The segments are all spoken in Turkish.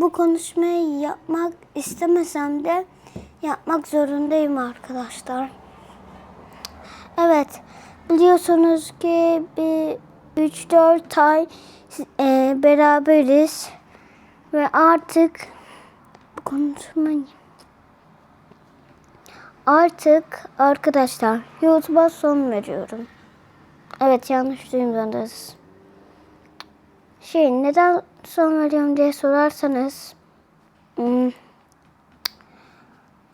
bu konuşmayı yapmak istemesem de yapmak zorundayım arkadaşlar. Evet, biliyorsunuz ki bir 3-4 ay e, beraberiz ve artık bu konuşmayı artık arkadaşlar YouTube'a son veriyorum. Evet yanlış duymadınız. Şey neden son veriyorum diye sorarsanız hmm,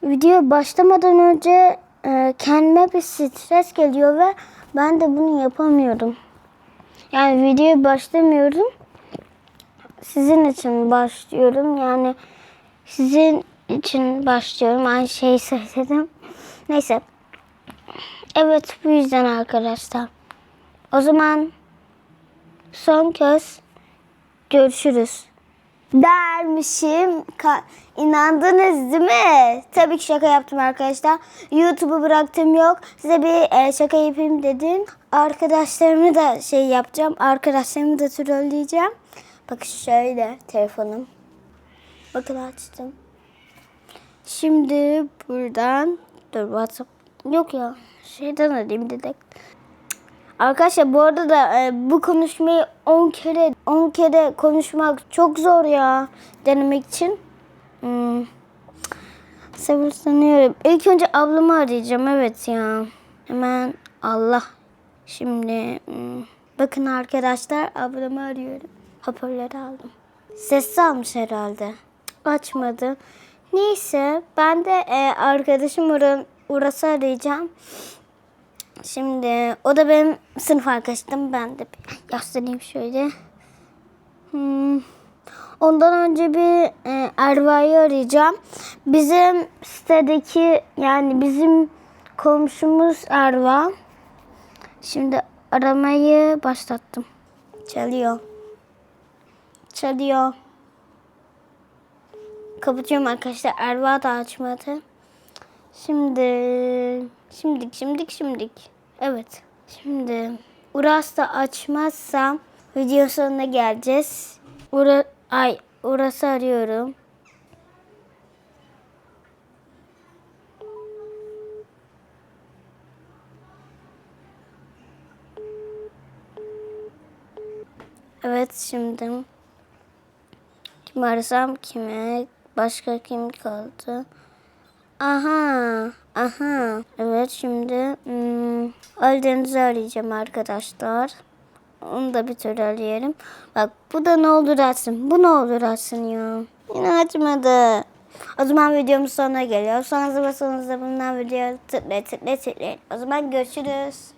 video başlamadan önce e, kendime bir stres geliyor ve ben de bunu yapamıyorum. Yani videoya başlamıyorum. Sizin için başlıyorum. Yani sizin için başlıyorum. Aynı şeyi söyledim. Neyse. Evet bu yüzden arkadaşlar. O zaman son kez görüşürüz. Dermişim. Ka- İnandınız değil mi? Tabii ki şaka yaptım arkadaşlar. YouTube'u bıraktım yok. Size bir e, şaka yapayım dedim. Arkadaşlarımı da şey yapacağım. Arkadaşlarımı da trolleyeceğim. Bakın şöyle telefonum. Bakın açtım. Şimdi buradan dur WhatsApp yok ya şeyden arayayım dedik. Arkadaşlar bu arada da e, bu konuşmayı 10 kere 10 kere konuşmak çok zor ya denemek için. Hmm. Sabırsızlanıyorum. İlk önce ablamı arayacağım evet ya. Hemen Allah. Şimdi hmm, bakın arkadaşlar ablamı arıyorum. Hoparlörü aldım. Sessiz almış herhalde. Açmadı. Neyse ben de e, arkadaşım Uras'ı arayacağım. Şimdi o da benim sınıf arkadaşım. Ben de göstereyim şöyle. Hmm. Ondan önce bir e, Erva'yı arayacağım. Bizim sitedeki yani bizim komşumuz Erva. Şimdi aramayı başlattım. Çalıyor. Çalıyor. Kapatıyorum arkadaşlar. Erva da açmadı. Şimdi, şimdik, şimdik, şimdik. Evet. Şimdi Uras da açmazsam video sonuna geleceğiz. Ura, ay, Uras'ı arıyorum. Evet şimdi kim arasam kime başka kim kaldı? Aha, aha. Evet şimdi hmm, Aldeniz'i arayacağım arkadaşlar. Onu da bir türlü arayalım. Bak bu da ne olur açsın. Bu ne olur açsın ya. Yine açmadı. O zaman videomuz sonuna geliyor. Sonrasında sonrasında bundan video tıklayın tıklayın tıklayın. O zaman görüşürüz.